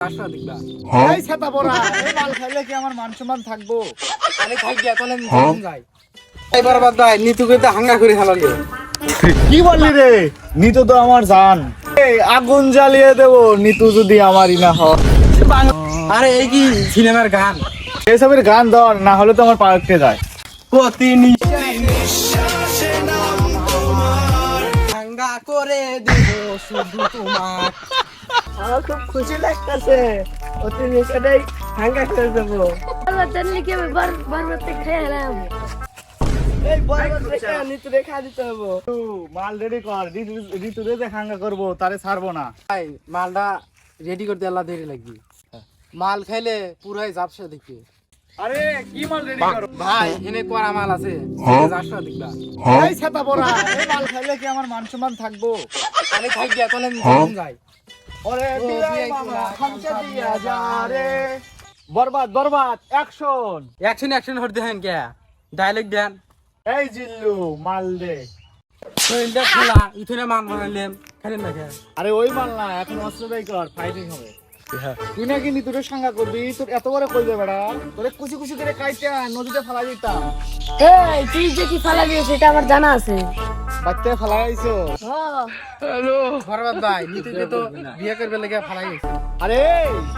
আসো এই ছাতা পড়া এই মাল খাইলে কি আমার মান সম্মান থাকব? আরে খাই গিয়া তাহলে যাই। এই বরবাদ ভাই নিতুকে তো হাঙ্গা করে খেলালে কি বললি রে? নিতু তো আমার জান। এই আগুন জ্বালিয়ে দেব নিতু যদি আমারই না হয়। আরে এই কি সিনেমার গান? এসবের গান ধর না হলে তো আমার পার্কতে যায়। প্রতি করে দেব শুধু তোমার। আমার খুব খুশি লাগতেছে। অতি হাঙ্গা করে দেবো। জানলে কি আমি বার বারবার খেয়ে এলাম মাল রেডি কর। ঋতু- ঋতু রে হাঙ্গা করব তারে ছাড়বো না। ভাই মালটা রেডি করতে আল্লাহ দেরি লাগবে। মাল খাইলে পুরাই জাপসা দেখবে। আরে কি মাল রেডি করো? ভাই এনে করা মাল আছে। আসো দেখবা। এই ছাতা পড়া এই মাল খাইলে কি আমার মান সম্মান থাকব? আরে খাই গিয়া আমি যাই। ওরে বিলাই মামা, খামচা দিয়া যা রে। বরবাদ বরবাদ অ্যাকশন অ্যাকশন অ্যাকশন কে? ডায়লগ দেন। এই জিল্লু মাল দে। শরীরটা খোলা ইথুনে মান বানাইলাম না কে? আরে ওই মাল না এখন অস্ত্র বের কর ফাইটিং হবে। তুই নাকি নি তোর সাঙ্গা করবি? তোর এত বড় কই দেবে বেড়া? তোরে কুচি কুচি করে কাইতে নদীতে ফেলা দিতাম। এই তুই যে কি ফালা দিয়ে সেটা আমার জানা আছে। বাচ্চা ফেলা আইছো। হ্যাঁ বরবাদ ভাই নিতুকে তো বিয়ে করবে লেগে ফালাই গেছে আরে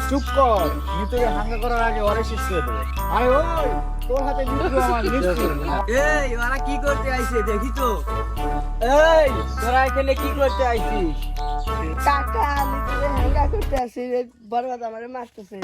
চুপ কর। নিতুকে হাঙ্গা করার আগে ওরে শেষ করে দেবে আরে ওই তোর হাতে নিতু আমার নিশ্চিত এই ওরা কি করতে আইছে দেখি তো। এই তোরা এখানে কি করতে আইছিস? টাকা নিতু হাঙ্গা করতে আসি বরবাদ আমারে মারতেছে।